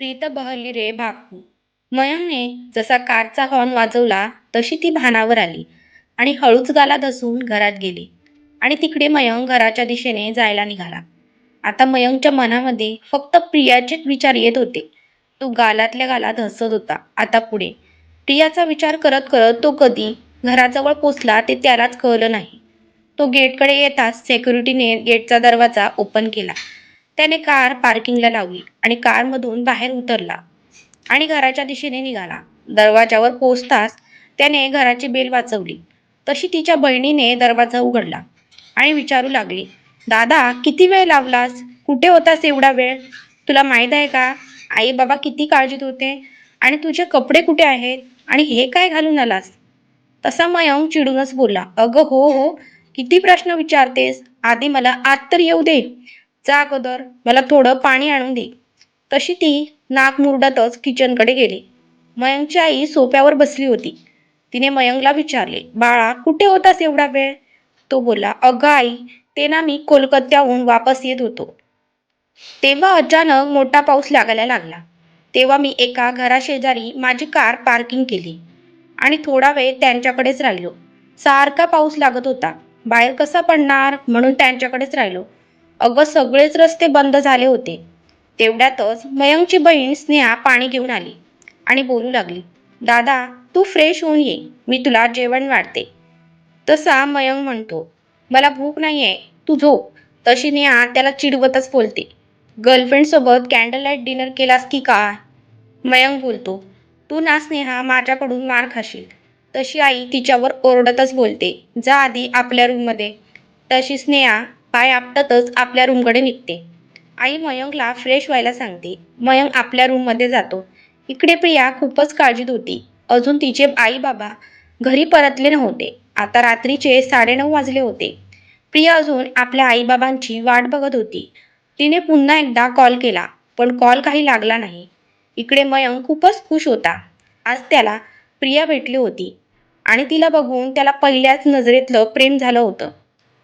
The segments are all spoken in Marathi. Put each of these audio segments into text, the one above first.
प्रीत बहली रे भाकू. मयंकने जसा कारचा हॉर्न वाजवला तशी ती भानावर आली आणि हळूच गाला धसून घरात गेली. आणि तिकडे मयंक घराच्या दिशेने जायला निघाला. आता मयंकच्या मनामध्ये फक्त प्रियाचेच विचार येत होते. तो गालातल्या गालात हसत होता. आता पुढे. प्रियाचा विचार करत करत तो कधी घराजवळ पोचला ते त्यालाच कळलं नाही. तो गेटकडे येताच सेक्युरिटीने गेटचा दरवाजा ओपन केला. त्याने कार पार्किंगला लावली आणि कारमधून बाहेर उतरला आणि घराच्या दिशेने निघाला. दरवाजावर पोचताच त्याने घराची बेल वाचवली. तशी तिच्या बहिणीने दरवाजा उघडला आणि विचारू लागली दादा किती वेळ लावलास? कुठे होतास एवढा वेळ? तुला माहीत आहे का? आई बाबा किती काळजीत होते आणि तुझे कपडे कुठे आहेत? आणि हे काय घालून आलास? तसा मयंक चिडूनच बोलला अगं हो हो किती प्रश्न विचारतेस? आधी मला आत तर येऊ दे. जा अगोदर. मला थोडं पाणी आणून दे. तशी ती नाक मुरडतच किचनकडे गेली. मयंकची आई सोफ्यावर बसली होती. तिने मयंकला विचारले बाळा कुठे होतास एवढा वेळ? तो बोला अगं आई ते ना मी कोलकात्याहून वापस येत होतो. तेव्हा अचानक मोठा पाऊस लागायला लागला. तेव्हा मी एका घराशेजारी माझी कार पार्किंग केली आणि थोडा वेळ त्यांच्याकडेच राहिलो. सारखा पाऊस लागत होता. बाहेर कसा पडणार म्हणून त्यांच्याकडेच राहिलो. अगं सगळेच रस्ते बंद झाले होते. तेवढ्यातच मयंकची बहीण स्नेहा पाणी घेऊन आली आणि बोलू लागली दादा तू फ्रेश होऊन ये मी तुला जेवण वाढते. तसा मयंक म्हणतो मला भूक नाही आहे तू झोप. तशी नेहा त्याला चिडवतच बोलते गर्लफ्रेंडसोबत कॅन्डल लाइट डिनर केलास की काय? मयंक बोलतो तू ना स्नेहा माझ्याकडून मार खाशील. तशी आई तिच्यावर ओरडतच बोलते जा आधी आपल्या रूममध्ये तशी स्नेहा पाय आपटतच आपल्या रूमकडे निघते. आई मयंकला फ्रेश व्हायला सांगते मयंक आपल्या रूममध्ये जातो. इकडे प्रिया खूपच काळजीत होती. अजून तिचे आई बाबा घरी परतले नव्हते. आता रात्रीचे साडेनऊ वाजले होते. प्रिया अजून आपल्या आईबाबांची वाट बघत होती. तिने पुन्हा एकदा कॉल केला पण कॉल काही लागला नाही. इकडे मयंक खूपच खुश होता. आज त्याला प्रिया भेटली होती आणि तिला बघून त्याला पहिल्याच नजरेतलं प्रेम झालं होतं.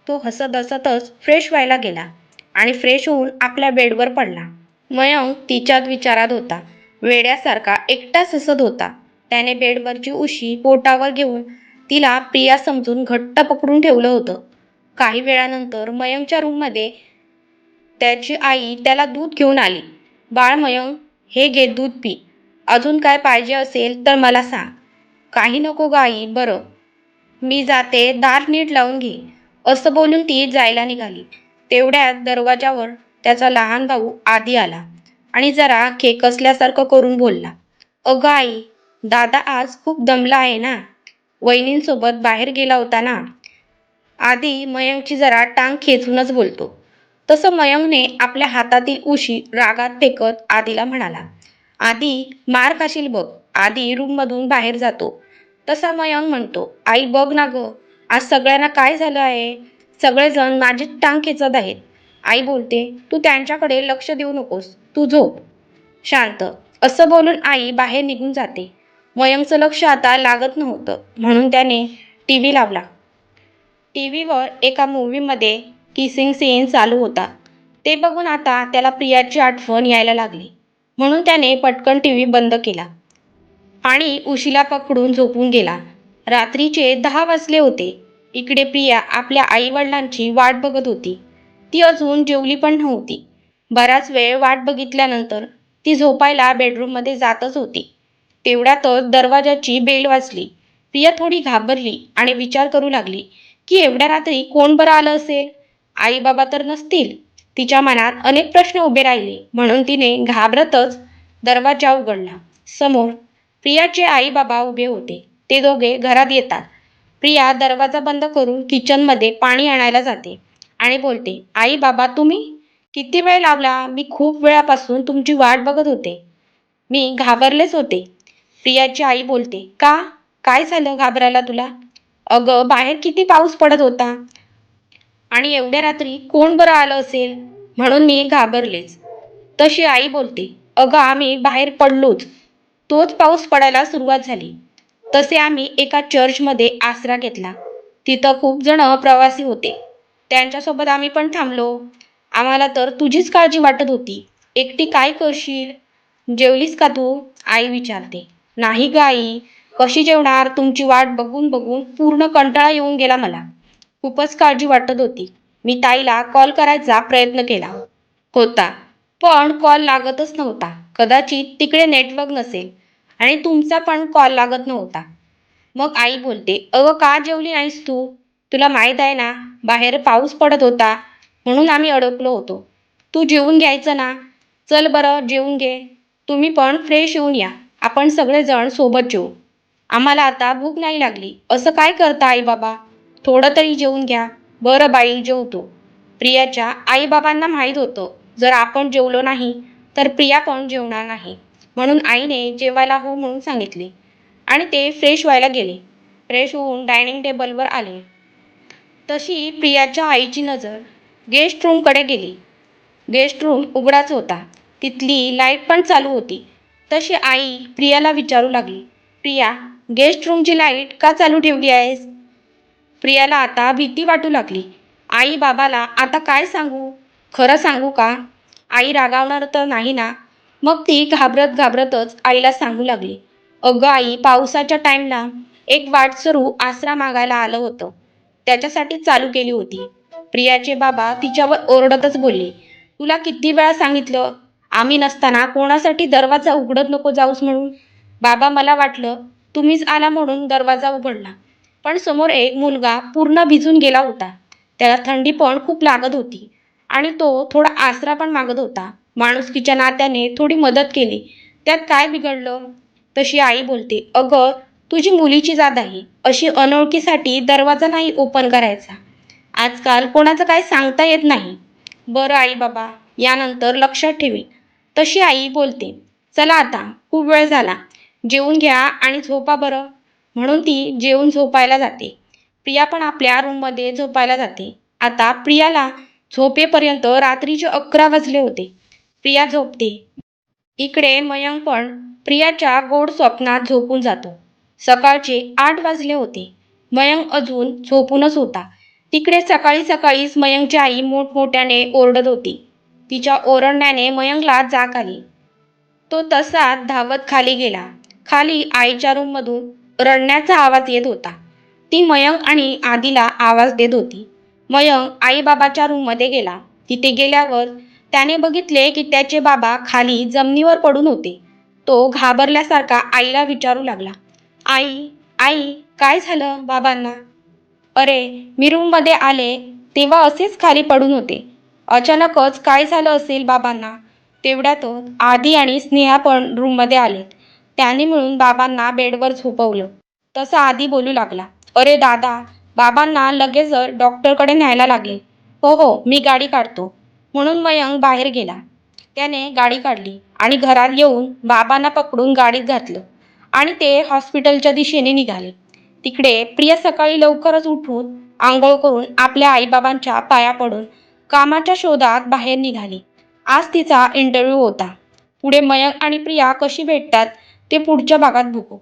तो हसत हसतच फ्रेश व्हायला गेला आणि फ्रेश होऊन आपल्या बेडवर पडला. मयंक तिच्यात विचारात होता. वेड्यासारखा एकटाच हसत होता. त्याने बेडवरची उशी पोटावर घेऊन तिला प्रिया समजून घट्ट पकडून ठेवलं होतं. काही वेळानंतर मयंकच्या रूममध्ये त्याची आई त्याला दूध घेऊन आली. बाळ मयंक हे घे दूध पी. अजून काय पाहिजे असेल तर मला सांग. काही नको गाई बरं. मी जाते दार नीट लावून घे. असं बोलून ती जायला निघाली. तेवढ्यात दरवाजावर त्याचा लहान भाऊ आधी आला आणि जरा खेकसल्यासारखं करून बोलला अगं आई दादा आज खूप दमला आहे ना? वहिनींसोबत बाहेर गेला होता ना? आधी मयंकची जरा टांग खेचूनच बोलतो. तसं मयंकने आपल्या हातातील उशी रागात फेकत आधीला म्हणाला आधी मार खाशील बघ आधी रूममधून बाहेर जातो. तसा मयंक म्हणतो आई बघ ना गं आज सगळ्यांना काय झालं आहे? सगळेजण माझी टांग खेचत आहेत. आई बोलते तू त्यांच्याकडे लक्ष देऊ नकोस. तू झोप. शांत. असं बोलून आई बाहेर निघून जाते. मयंकचं लक्ष आता लागत नव्हतं म्हणून त्याने टी व्ही लावला. टी व्हीवर एका मूवीमध्ये किसिंग सीन चालू होता. ते बघून आता त्याला प्रियाची आठवण यायला लागली म्हणून त्याने पटकन टी व्ही बंद केला आणि उशीला पकडून झोपून गेला. रात्रीचे दहा वाजले होते. इकडे प्रिया आपल्या आईवडिलांची वाट बघत होती. ती अजून जेवली पण नव्हती. बराच वेळ वाट बघितल्यानंतर ती झोपायला बेडरूममध्ये जातच होती. तेवढ्यातच दरवाजाची बेल वाजली. प्रिया थोडी घाबरली आणि विचार करू लागली की एवढ्या रात्री कोण बरं आलं असेल? आई बाबा तर नसतील. तिच्या मनात अनेक प्रश्न उभे राहिले म्हणून तिने घाबरतच दरवाजा उघडला. समोर प्रियाचे आई बाबा उभे होते. ते दोघे घरात येतात. प्रिया दरवाजा बंद करून किचनमध्ये पाणी आणायला जाते आणि बोलते आई बाबा तुम्ही किती वेळ लावला? मी खूप वेळापासून तुमची वाट बघत होते. मी घाबरलेच होते. प्रियाची आई बोलते का? काय झालं घाबरायला तुला? अगं बाहेर किती पाऊस पडत होता. आणि एवढ्या रात्री कोण बरं आलं असेल? म्हणून मी घाबरलेच. तशी आई बोलते अगं आम्ही बाहेर पडलोच. तोच पाऊस पडायला सुरुवात झाली. तसे आम्ही एका चर्चमध्ये आसरा घेतला. तिथं खूप जण प्रवासी होते. त्यांच्यासोबत आम्ही पण थांबलो. आम्हाला तर तुझीच काळजी वाटत होती. एकटी काय करशील? जेवलीस का तू? आई विचारते. नाही ग आई. कशी जेवणार? तुमची वाट बघून बघून पूर्ण कंटाळा येऊन गेला मला. खूपच काळजी वाटत होती. मी ताईला कॉल करायचा प्रयत्न केला. होता. पण कॉल लागतच नव्हता. कदाचित तिकडे नेटवर्क नसेल. आणि तुमचा पण कॉल लागत नव्हता. मग आई बोलते अगं का जेवली नाहीस तू? तुला माहीत आहे ना बाहेर पाऊस पडत होता म्हणून आम्ही अडकलो होतो. तू जेवून घ्यायचं ना? चल बरं जेवून घे. तुम्ही पण फ्रेश होऊन या. आपण सगळेजण सोबत जेवू आम्हाला आता भूक नाही लागली. असं काय करता आई बाबा? थोडं तरी जेवून घ्या. बरं बाई जेवतो. प्रियाच्या आईबाबांना माहीत होतं जर आपण जेवलो नाही तर प्रिया पण जेवणार नाही. म्हणून आईने जेवायला हो म्हणून सांगितले. आणि ते फ्रेश व्हायला गेले. फ्रेश होऊन डायनिंग टेबलवर आले. तशी प्रियाच्या आईची नजर गेस्ट रूमकडे गेली. गेस्ट रूम उघडाच होता. तिथली लाइट पण चालू होती. तशी आई प्रियाला विचारू लागली. प्रिया गेस्ट रूमची लाइट का चालू ठेवली आहेस? प्रियाला आता भीती वाटू लागली. आई बाबाला आता काय सांगू? खरं सांगू का? आई रागावणार तर नाही ना? मग ती घाबरत घाबरतच आईला सांगू लागली. अगं आई पावसाच्या टाईमला एक वाटसरू आसरा मागायला आलं होतं. त्याच्यासाठी चालू केली होती. प्रियाचे बाबा तिच्यावर ओरडतच बोलले तुला किती वेळा सांगितलं आम्ही नसताना कोणासाठी दरवाजा उघडत नको जाऊस म्हणून? बाबा मला वाटलं तुम्हीच आला म्हणून दरवाजा उघडला. पण समोर एक मुलगा पूर्ण भिजून गेला होता. त्याला थंडी पण खूप लागत होती आणि तो थोडा आसरा पण मागत होता. माणुसकीच्या नात्याने थोडी मदत केली. त्यात काय बिघडलं? तशी आई बोलते अगं तुझी मुलीची जात आहे. अशी अनोळखीसाठी दरवाजा नाही ओपन करायचा. आजकाल कोणाचं काय सांगता येत नाही. बरं आई बाबा यानंतर लक्षात ठेवी तशी आई बोलते चला आता खूप वेळ झाला. जेवून घ्या आणि झोपा बरं. म्हणून ती जेवून झोपायला जाते. प्रिया पण आपल्या रूममध्ये झोपायला जाते. आता प्रियाला झोपेपर्यंत रात्रीचे अकरा वाजले होते. प्रिया झोपते. इकडे मयंक पण प्रियाच्या गोड स्वप्नात झोपून जातो. सकाळचे आठ वाजले होते. मयंक अजून झोपूनच होता. तिकडे सकाळी सकाळीच मयंकची आई मोठमोठ्याने ओरडत होती. तिच्या ओरडण्याने मयंकला जाग आली. तो तसा धावत खाली गेला. खाली आईच्या रूममधून रडण्याचा आवाज येत होता. ती मयंक आणि आधीला आवाज देत होती. मयंक आईबाबाच्या रूममध्ये गेला. तिथे गेल्यावर त्याने बघितले की त्याचे बाबा खाली जमिनीवर पडून होते. तो घाबरल्यासारखा आईला विचारू लागला. आई आई काय झालं बाबांना? अरे मी रूममध्ये आले तेव्हा असेच खाली पडून होते. अचानकच काय झालं असेल बाबांना? तेवढ्यातच आधी आणि स्नेहा पण रूममध्ये आले त्याने मिळून बाबांना बेडवर झोपवलं. तसं आधी बोलू लागला. अरे दादा बाबांना लगेच डॉक्टरकडे न्यायला लागेल. हो हो मी गाडी काढतो. म्हणून मयंक बाहेर गेला. त्याने गाडी काढली आणि घरात येऊन बाबांना पकडून गाडीत घातलं आणि ते हॉस्पिटलच्या दिशेने निघाले. तिकडे प्रिया सकाळी लवकरच उठून आंघोळ करून आपल्या आईबाबांच्या पाया पडून कामाच्या शोधात बाहेर निघाली. आज तिचा इंटरव्ह्यू होता. पुढे मयंक आणि प्रिया कशी भेटतात ते पुढच्या भागात बघू.